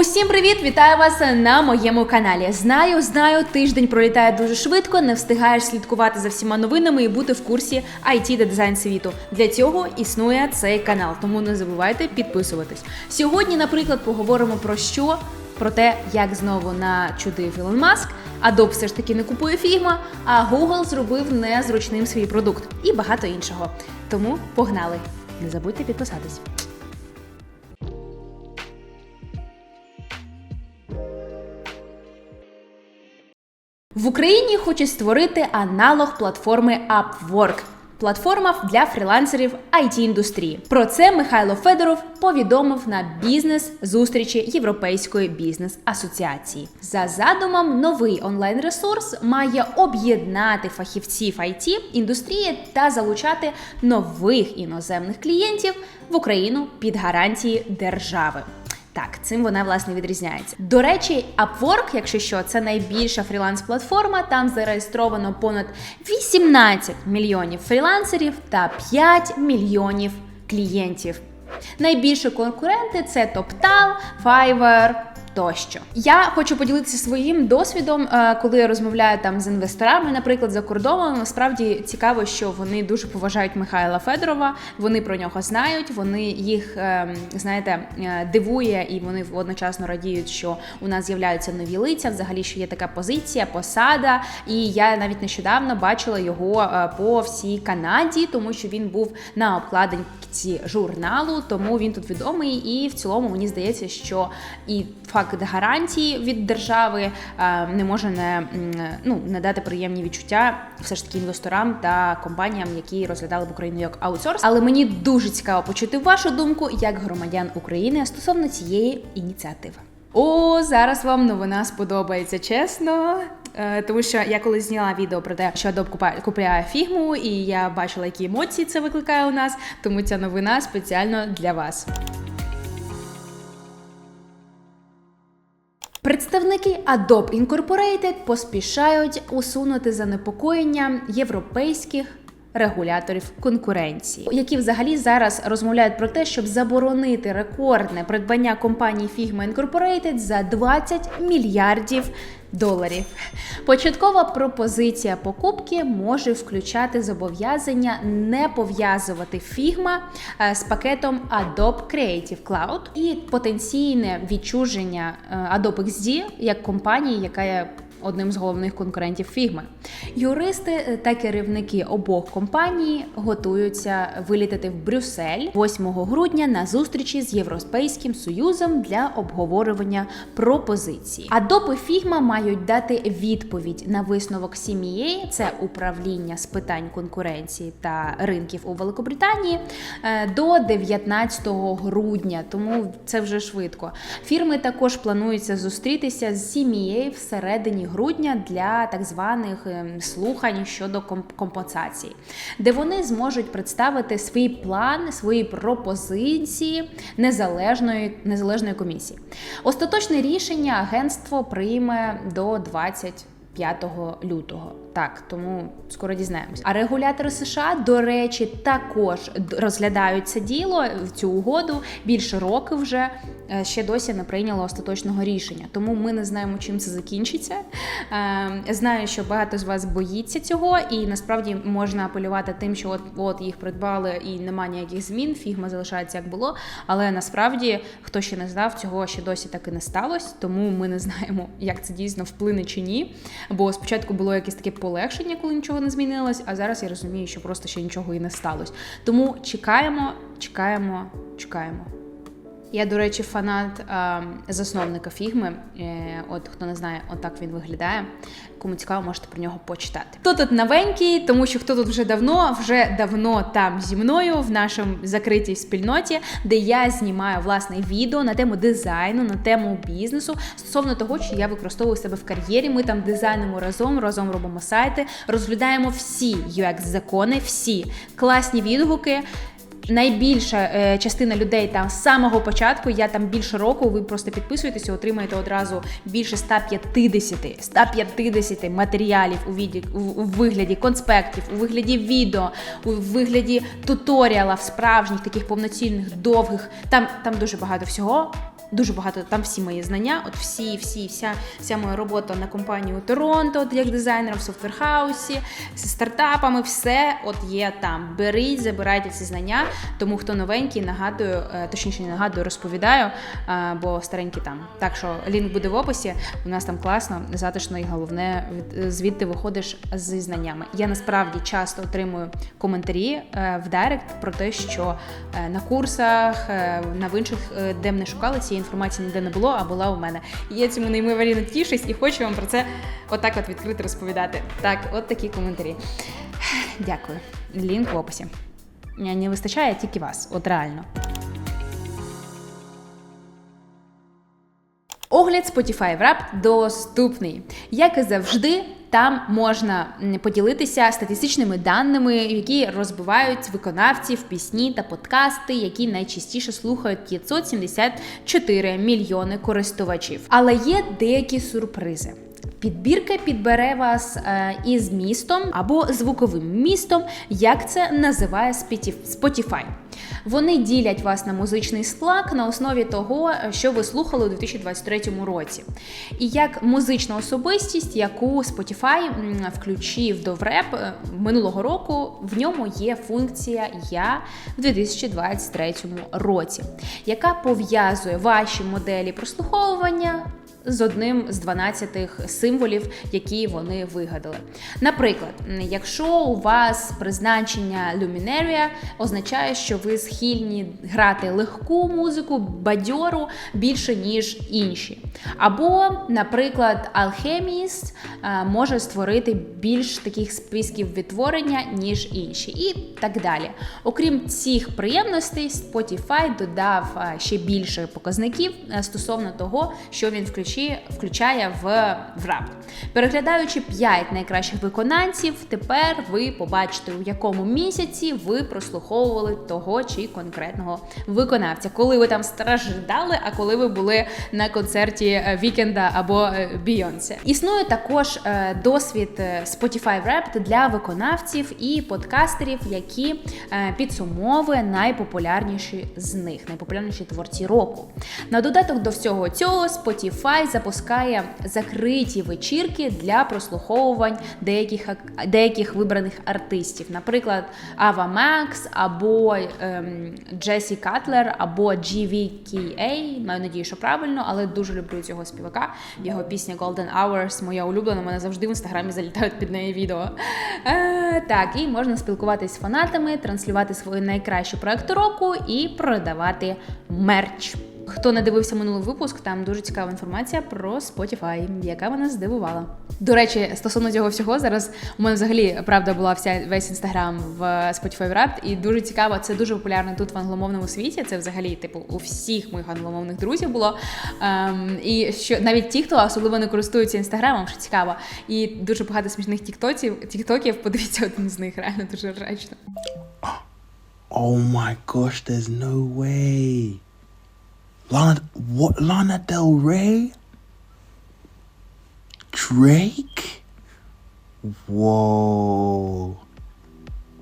Усім привіт! Вітаю вас на моєму каналі. Знаю, знаю, тиждень пролітає дуже швидко, не встигаєш слідкувати за всіма новинами і бути в курсі IT та дизайн світу. Для цього існує цей канал, тому не забувайте підписуватись. Сьогодні, наприклад, поговоримо про що? Про те, як знову начудив Ілон Маск, Adobe все ж таки не купує Figma, а Google зробив незручним свій продукт і багато іншого. Тому погнали! Не забудьте підписатись. В Україні хочуть створити аналог платформи Upwork. Платформа для фрілансерів it індустрії. Про це Михайло Федоров повідомив на бізнес зустрічі Європейської бізнес асоціації. За задумом, новий онлайн ресурс має об'єднати фахівців it індустрії та залучати нових іноземних клієнтів в Україну під гарантії держави. Так, цим вона власне відрізняється. До речі, Upwork, якщо що, це найбільша фріланс-платформа. Там зареєстровано понад 18 мільйонів фрілансерів та 5 мільйонів клієнтів. Найбільші конкуренти це TopTal, Fiverr, Тощо я хочу поділитися своїм досвідом, е, коли я розмовляю там з інвесторами, наприклад, за кордоном. Насправді цікаво, що вони дуже поважають Михайла Федорова. Вони про нього знають. Вони їх ем, знаєте е, дивує, і вони одночасно радіють, що у нас з'являються нові лиця. Взагалі, що є така позиція, посада. І я навіть нещодавно бачила його е, по всій Канаді, тому що він був на обкладинці журналу, тому він тут відомий. І в цілому мені здається, що і факт гарантії від держави е, не може не ну не дати приємні відчуття все ж таки інвесторам та компаніям, які розглядали б Україну як аутсорс. Але мені дуже цікаво почути вашу думку як громадян України стосовно цієї ініціативи. О, зараз вам новина сподобається, чесно. Е, Тому що я колись зняла відео про те, що Adobe купляє фігму, і я бачила, які емоції це викликає у нас. Тому ця новина спеціально для вас. Представники Adobe Incorporated поспішають усунути занепокоєння європейських регуляторів конкуренції, які взагалі зараз розмовляють про те, щоб заборонити рекордне придбання компанії Figma Incorporated за 20 мільярдів доларів. Початкова пропозиція покупки може включати зобов'язання не пов'язувати Figma е, з пакетом Adobe Creative Cloud і потенційне відчуження е, Adobe XD як компанії, яка одним з головних конкурентів Figma. Юристи та керівники обох компаній готуються вилітати в Брюссель 8 грудня на зустрічі з Європейським Союзом для обговорювання пропозиції. Adobe і Figma мають дати відповідь на висновок CMA, це управління з питань конкуренції та ринків у Великобританії, е, до 19 грудня, тому це вже швидко. Фірми також плануються зустрітися з CMA всередині грудня для так званих ем, слухань щодо комп- компенсації, де вони зможуть представити свій план, свої пропозиції незалежної незалежної комісії. Остаточне рішення агентство прийме до 25 лютого. Так, тому скоро дізнаємося. А регулятори США, до речі, також розглядають це діло цю угоду більше року вже е, ще досі не прийняло остаточного рішення. Тому ми не знаємо, чим це закінчиться. Е, Знаю, що багато з вас боїться цього, і насправді можна апелювати тим, що от от їх придбали і нема ніяких змін. Фігма залишається як було. Але насправді, хто ще не знав, цього ще досі так і не сталося. Тому ми не знаємо, як це дійсно вплине чи ні. Бо спочатку було якесь таке полегшення, коли нічого не змінилось, а зараз я розумію, що просто ще нічого і не сталося. Тому чекаємо, чекаємо, чекаємо. Я, до речі, фанат е, засновника фігми. Е, от хто не знає, отак він виглядає. Кому цікаво, можете про нього почитати. Хто тут новенький, тому що хто тут вже давно, вже давно там зі мною в нашому закритій спільноті, де я знімаю власне відео на тему дизайну, на тему бізнесу стосовно того, що я використовую себе в кар'єрі. Ми там дизайнимо разом, разом робимо сайти, розглядаємо всі UX закони, всі класні відгуки. Найбільша е, частина людей там з самого початку, я там більше року, ви просто підписуєтеся, отримаєте одразу більше 150, 150 матеріалів у, віді, у, у вигляді конспектів, у вигляді відео, у вигляді туторіалів, справжніх таких повноцінних, довгих. Там, там дуже багато всього. Дуже багато там всі мої знання. От всі, всі, вся, вся моя робота на компанію Торонто, от як дизайнером в софтверхаусі, з стартапами, все от є там. Беріть, забирайте ці знання. Тому хто новенький, нагадую, е, точніше не нагадую, розповідаю, е, бо старенький там. Так що лінк буде в описі. У нас там класно, затишно і головне, від- звідти виходиш зі знаннями. Я насправді часто отримую коментарі е, в Директ про те, що на курсах, на в інших, де мене шукали, цієї інформації ніде не було, а була у мене. І я цьому неймовірно тішусь і хочу вам про це отак от відкрито розповідати. Так, от такі коментарі. Дякую. Лінк в описі. Не вистачає тільки вас, от реально. Огляд Spotify Wrapped доступний. Як і завжди, там можна поділитися статистичними даними, які розбивають виконавців, пісні та подкасти, які найчастіше слухають 574 мільйони користувачів. Але є деякі сюрпризи. Підбірка підбере вас е, із містом або звуковим містом, як це називає Spotif- Spotify. Вони ділять вас на музичний склад на основі того, що ви слухали у 2023 році. І як музична особистість, яку Spotify включив до ВРЕП е, минулого року, в ньому є функція Я в 2023 році, яка пов'язує ваші моделі прослуховування з одним з 12 символів, які вони вигадали. Наприклад, якщо у вас призначення Luminaria означає, що ви схильні грати легку музику, бадьору більше, ніж інші. Або, наприклад, е, може створити більш таких списків відтворення, ніж інші, і так далі. Окрім цих приємностей, Spotify додав е, ще більше показників е, стосовно того, що він включи- включає в, в рап. Переглядаючи 5 найкращих виконавців, тепер ви побачите, у якому місяці ви прослуховували того чи конкретного виконавця, коли ви там страждали, а коли ви були на концерті е, Вікенда або е, Бійонсе. Існує також е, досвід Spotify Wrapped для виконавців і подкастерів, які підсумовує найпопулярніші з них, найпопулярніші творці року. На додаток до всього цього Spotify запускає закриті вечірки для прослуховувань деяких деяких вибраних артистів, наприклад, Ava Max або ем, Джесі Катлер, або GVKA, Маю надію, що правильно, але дуже люблю цього співака. Його пісня Golden Hours, моя улюблена. Мене завжди в інстаграмі залітають під неї відео. Е, так, і можна спілкуватись з фанатами, транслювати свої найкращі проекти року і продавати мерч. Хто не дивився минулий випуск, там дуже цікава інформація про Spotify, яка мене здивувала. До речі, стосовно цього всього, зараз у мене взагалі правда була вся весь інстаграм в Spotify Wrapped, і дуже цікаво, це дуже популярно тут в англомовному світі. Це взагалі, типу, у всіх моїх англомовних друзів було. Ем, і що навіть ті, хто особливо не користуються інстаграмом, що цікаво, і дуже багато смішних тіктоків, тіктоків. Подивіться один з них, реально дуже рачно. Oh my gosh, there's no way. Lana, what? Lana Del Rey? Drake? Whoa.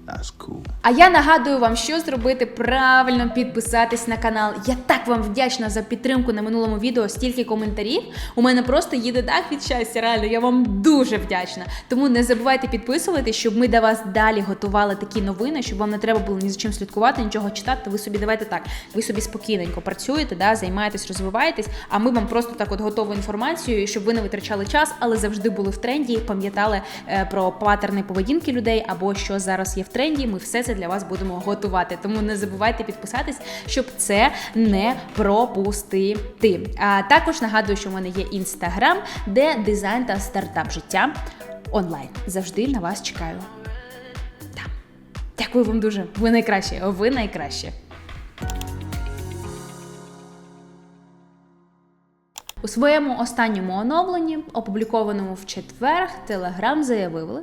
That's cool. А я нагадую вам, що зробити правильно підписатись на канал. Я так вам вдячна за підтримку на минулому відео. Стільки коментарів. У мене просто їде дах від щастя. Реально, я вам дуже вдячна. Тому не забувайте підписувати, щоб ми для вас далі готували такі новини, щоб вам не треба було ні за чим слідкувати, нічого читати. Ви собі давайте так. Ви собі спокійненько працюєте, да, займаєтесь, розвиваєтесь. А ми вам просто так от готову інформацію, щоб ви не витрачали час, але завжди були в тренді, пам'ятали е, про патерни поведінки людей або що зараз є в тренді. Ми все це для вас будемо готувати. Тому не забувайте підписатись, щоб це не пропустити. А також нагадую, що в мене є інстаграм, де дизайн та стартап життя онлайн. Завжди на вас чекаю. Там. Дякую вам дуже. Ви найкращі. Ви найкращі. У своєму останньому оновленні, опублікованому в четвер, Telegram заявили,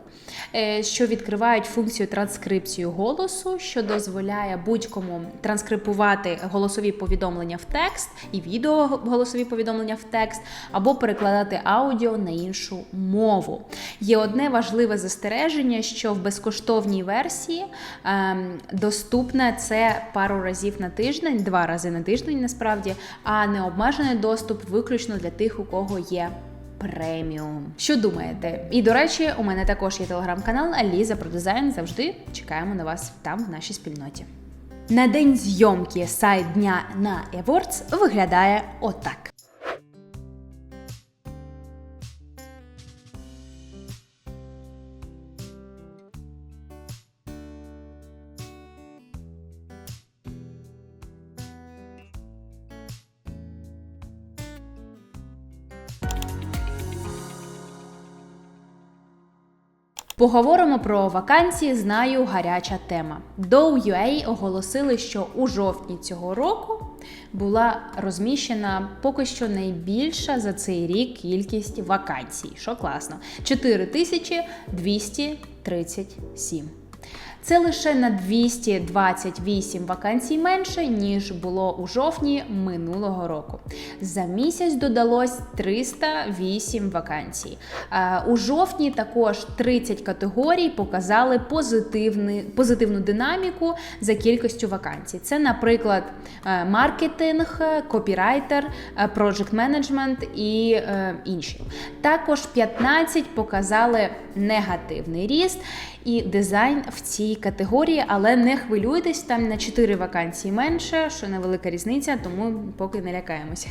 е, що відкривають функцію транскрипцію голосу, що дозволяє будь-кому транскрипувати голосові повідомлення в текст і відео голосові повідомлення в текст, або перекладати аудіо на іншу мову. Є одне важливе застереження, що в безкоштовній версії ем, доступне це пару разів на тиждень, два рази на тиждень насправді, а необмежений доступ виключно для тих, у кого є. Преміум. Що думаєте? І до речі, у мене також є телеграм-канал Аліза про дизайн. Завжди чекаємо на вас там, в нашій спільноті. На день зйомки сайт дня на Awards виглядає отак. Поговоримо про вакансії. Знаю, гаряча тема. DoUA оголосили, що у жовтні цього року була розміщена поки що найбільша за цей рік кількість вакансій. Що класно, 4237. Це лише на 228 вакансій менше, ніж було у жовтні минулого року. За місяць додалось 308 вакансій. Е, У жовтні також 30 категорій показали позитивний, позитивну динаміку за кількістю вакансій. Це, наприклад, е, маркетинг, копірайтер, проджект менеджмент і е, інші. Також 15 показали негативний ріст і дизайн в цій категорії, але не хвилюйтесь, там на 4 вакансії менше, що невелика різниця, тому поки не лякаємось.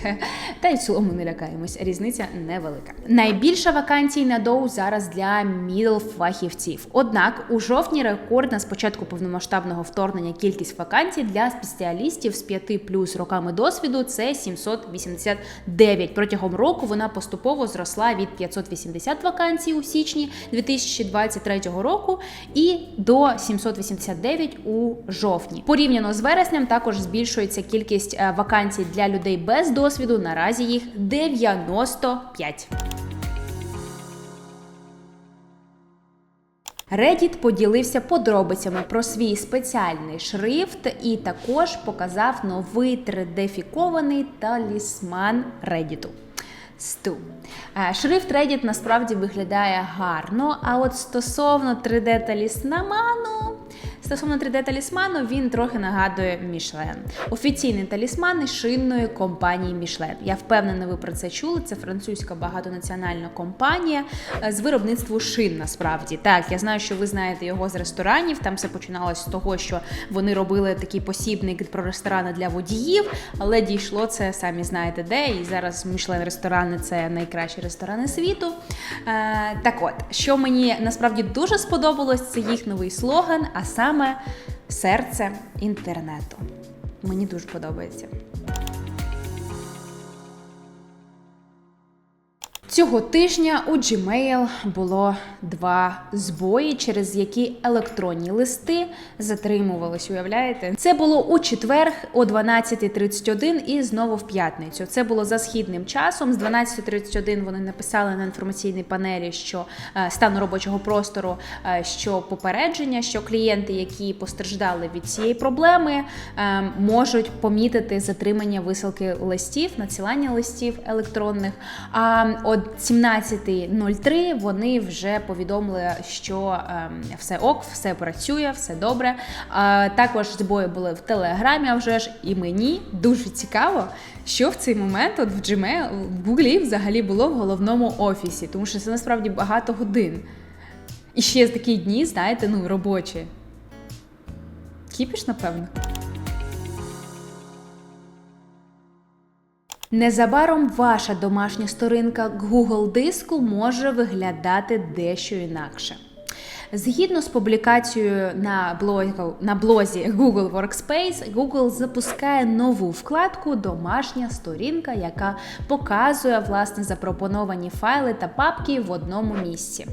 Та й в цілому не лякаємось. Різниця невелика. Найбільша вакансій на доу зараз для мідл фахівців. Однак у жовтні рекордна з початку повномасштабного вторгнення кількість вакансій для спеціалістів з 5 плюс роками досвіду це 789. Протягом року вона поступово зросла від 580 вакансій у січні 2023 року і до 789 у жовтні. Порівняно з вереснем також збільшується кількість е, вакансій для людей без досвіду. Наразі їх 95. Reddit поділився подробицями про свій спеціальний шрифт і також показав новий 3D-фікований талісман Reddit. Сту. Е, Шрифт Reddit насправді виглядає гарно, а от стосовно 3D-талісману, стосовно 3D-талісману, він трохи нагадує Мішлен. Офіційний талісман шинної компанії Мішлен. Я впевнена, ви про це чули. Це французька багатонаціональна компанія е, з виробництву шин. Насправді так, я знаю, що ви знаєте його з ресторанів. Там все починалось з того, що вони робили такий посібник про ресторани для водіїв, але дійшло це самі знаєте де. І зараз Мішлен ресторани це найкращі ресторани світу. Е, так от, що мені насправді дуже сподобалось, це їх новий слоган, а саме серце інтернету. Мені дуже подобається. Цього тижня у Gmail було два збої, через які електронні листи затримувались. Уявляєте? Це було у четвер о 12.31 і знову в п'ятницю. Це було за східним часом. З 12.31 вони написали на інформаційній панелі, що е, стану робочого простору, е, що попередження, що клієнти, які постраждали від цієї проблеми, е, можуть помітити затримання висилки листів, надсилання листів електронних. А 17.03 вони вже повідомили, що ем, все ок, все працює, все добре. А, також збої були в Телеграмі, а вже ж і мені дуже цікаво, що в цей момент от в Gmail, в Google взагалі було в головному офісі, тому що це насправді багато годин. І ще такі дні, знаєте, ну робочі. Кіпіш, напевно. Незабаром ваша домашня сторінка Google диску може виглядати дещо інакше. Згідно з публікацією на блозі, на блозі Google Workspace, Google запускає нову вкладку Домашня сторінка, яка показує власне запропоновані файли та папки в одному місці.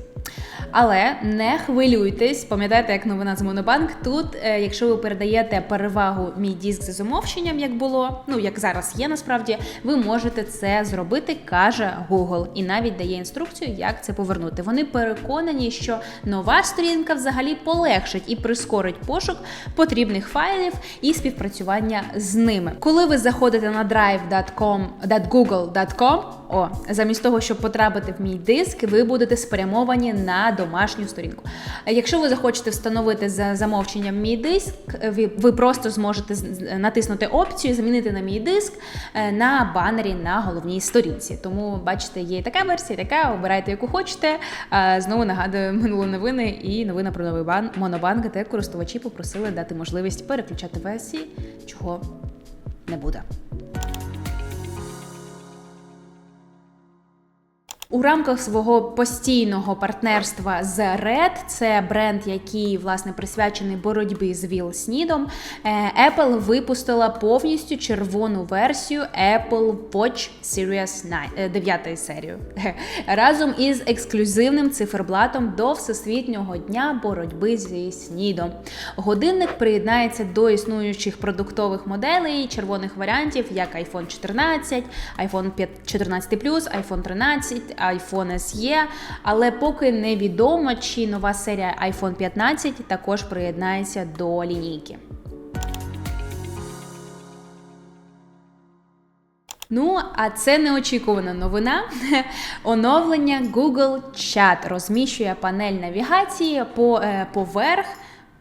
Але не хвилюйтесь, пам'ятаєте, як новина з Монобанк. Тут, е, якщо ви передаєте перевагу мій диск за замовченням, як було, ну як зараз є насправді, ви можете це зробити, каже Google, і навіть дає інструкцію, як це повернути. Вони переконані, що нова сторінка взагалі полегшить і прискорить пошук потрібних файлів і співпрацювання з ними. Коли ви заходите на drive.com, .google.com, о, замість того, щоб потрапити в мій диск, ви будете спрямовані на домашню сторінку. Е, Якщо ви захочете встановити за замовченням мій диск, ви, ви просто зможете натиснути опцію Замінити на мій диск е, на банері на головній сторінці. Тому бачите, є така версія, і така. Обирайте, яку хочете. Е, Знову нагадую минулі новини і новина про новий бан Монобанк, де користувачі попросили дати можливість переключати версії, чого не буде. У рамках свого постійного партнерства з Red, це бренд, який власне присвячений боротьбі з Віл Снідом, е, Apple випустила повністю червону версію Apple Watch Series 9, 9 серію разом із ексклюзивним циферблатом до Всесвітнього дня боротьби зі снідом. Годинник приєднається до існуючих продуктових моделей червоних варіантів, як iPhone 14, iPhone 5 14 iPhone 13, iPhone SE, але поки невідомо, чи нова серія iPhone 15 також приєднається до лінійки. Ну, а це неочікувана новина. Оновлення Google Chat розміщує панель навігації по, е, поверх.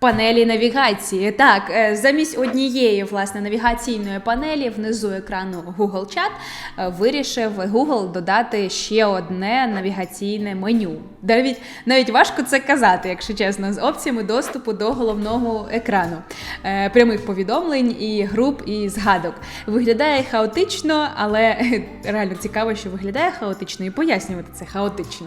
Панелі навігації. Так, е, замість однієї власне навігаційної панелі внизу екрану Google Chat е, вирішив Google додати ще одне навігаційне меню. Навіть навіть важко це казати, якщо чесно, з опціями доступу до головного екрану, е, прямих повідомлень і груп і згадок. Виглядає хаотично, але реально цікаво, що виглядає хаотично, і пояснювати це хаотично.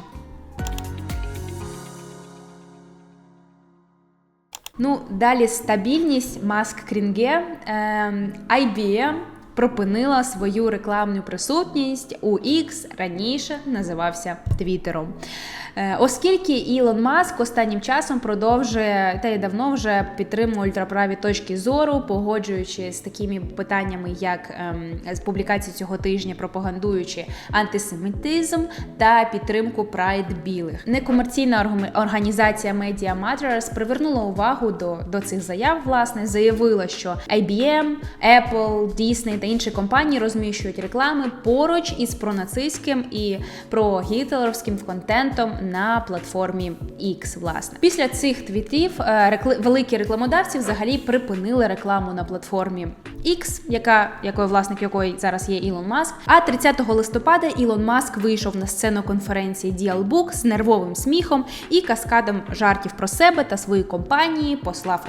Ну, далі стабільність Маск Крінге. Ем, IBM припинила свою рекламну присутність у X, раніше називався Твіттером. Е, Оскільки Ілон Маск останнім часом продовжує та й давно вже підтримує ультраправі точки зору, погоджуючи з такими питаннями, як ем, з публікації цього тижня, пропагандуючи антисемітизм та підтримку прайд білих. Некомерційна орг- організація Media Matters привернула увагу до, до цих заяв. Власне, заявила, що IBM, Apple, Disney та інші компанії розміщують реклами поруч із пронацистським і прогітлеровським контентом на платформі X, власне. Після цих твітів е, рекли- великі рекламодавці взагалі припинили рекламу на платформі X, яка якою власник якої зараз є Ілон Маск. А 30 листопада Ілон Маск вийшов на сцену конференції Діалбук з нервовим сміхом і каскадом жартів про себе та свої компанії, послав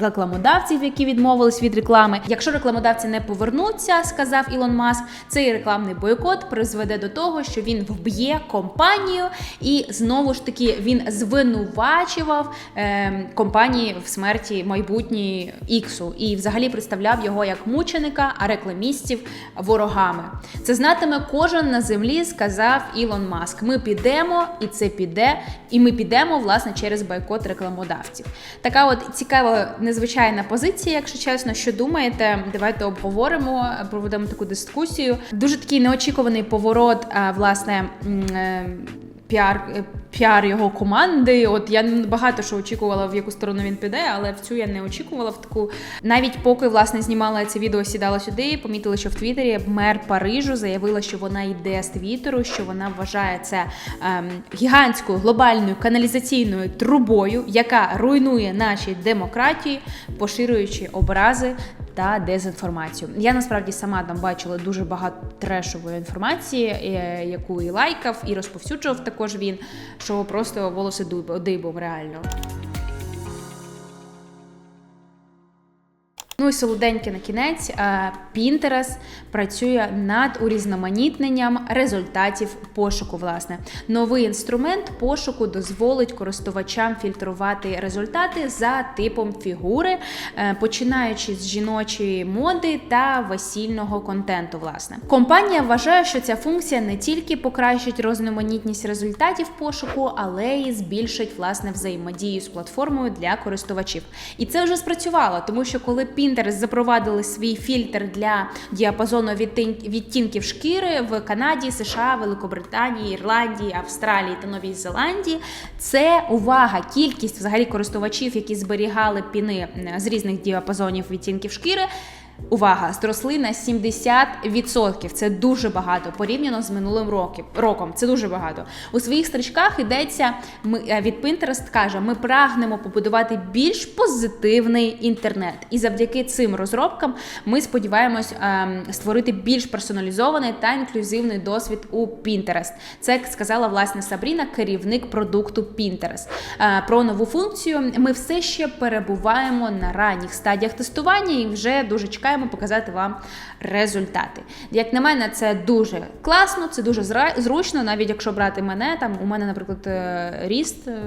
рекламодавців, які відмовились від реклами. Якщо рекламодавці не повернуться, сказав Ілон Маск, цей рекламний бойкот призведе до того, що він вб'є компанію, і знову ж таки він звинувачував е, компанії в смерті майбутньої Іксу і взагалі представляв його як мученика, а рекламістів ворогами. Це знатиме кожен на землі, сказав Ілон Маск. Ми підемо, і це піде, і ми підемо власне через бойкот рекламодавців. Така от цікава незвичайна позиція, якщо чесно, що думаєте, давайте обговоримо, проведемо таку дискусію. Дуже такий неочікуваний поворот, а, власне. е, Піар, е, піар його команди. От я багато що очікувала, в яку сторону він піде, але в цю я не очікувала в таку. Навіть поки власне знімала це відео, сідала сюди, помітила, що в Твіттері мер Парижу заявила, що вона йде з Твіттеру, що вона вважає це ем, гігантською глобальною каналізаційною трубою, яка руйнує наші демократії, поширюючи образи та дезінформацію. Я насправді сама там бачила дуже багато трешової інформації, е, яку і лайкав, і розповсюджував також він, що просто волоси диб- дибом реально. Ну і солоденьке на кінець. Pinterest працює над урізноманітненням результатів пошуку. Власне, новий інструмент пошуку дозволить користувачам фільтрувати результати за типом фігури, е, починаючи з жіночої моди та весільного контенту. Власне, компанія вважає, що ця функція не тільки покращить різноманітність результатів пошуку, але й збільшить власне взаємодію з платформою для користувачів. І це вже спрацювало, тому що коли Pinterest запровадили свій фільтр для діапазону відтінків шкіри в Канаді, США, Великобританії, Ірландії, Австралії та Новій Зеландії, це увага, кількість взагалі користувачів, які зберігали піни е, з різних діапазонів відтінків шкіри. Увага, зросли на 70%. Це дуже багато порівняно з минулим роком. роком. Це дуже багато. У своїх стрічках йдеться е, від Pinterest каже: ми прагнемо побудувати більш позитивний інтернет. І завдяки цим розробкам ми сподіваємось ем, створити більш персоналізований та інклюзивний досвід у Pinterest. Це сказала власне Сабріна, керівник продукту Pinterest. Е, Про нову функцію ми все ще перебуваємо на ранніх стадіях тестування і вже дуже чекаємо показати вам результати. Як на мене, це дуже класно, це дуже зручно, навіть якщо брати мене, там у мене, наприклад, е, ріст, е,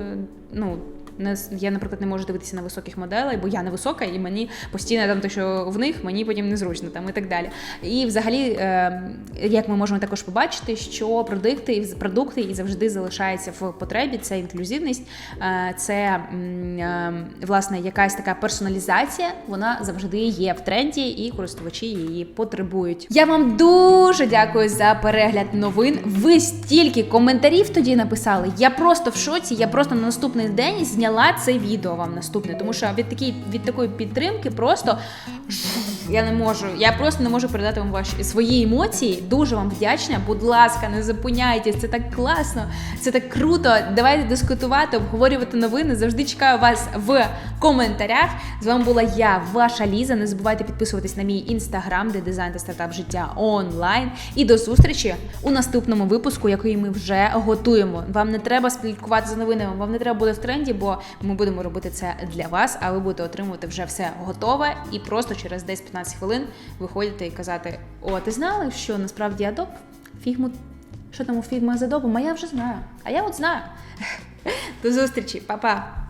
ну. Не, я, наприклад, не можу дивитися на високих моделей, бо я не висока, і мені постійно там те, що в них, мені потім незручно там і так далі. І взагалі, е, як ми можемо також побачити, що продукти, продукти і завжди залишаються в потребі. Це інклюзивність, е, це е, власне якась така персоналізація. Вона завжди є в тренді, і користувачі її потребують. Я вам дуже дякую за перегляд новин. Ви стільки коментарів тоді написали. Я просто в шоці. Я просто на наступний день зняла це відео вам наступне, тому що від такої від такої підтримки просто я не можу. Я просто не можу передати вам ваші свої емоції. Дуже вам вдячна. Будь ласка, не зупиняйтесь. Це так класно, це так круто. Давайте дискутувати, обговорювати новини. Завжди чекаю вас в коментарях. З вами була я, ваша Ліза. Не забувайте підписуватись на мій інстаграм, де дизайн та стартап життя онлайн. І до зустрічі у наступному випуску, який ми вже готуємо. Вам не треба слідкувати за новинами, вам не треба бути в тренді, бо ми будемо робити це для вас. А ви будете отримувати вже все готове і просто через 10-15 хвилин виходите і казати: О, ти знали, що насправді Adobe фігму. Що там у фігма за добу? А я вже знаю. А я от знаю. До зустрічі, па-па!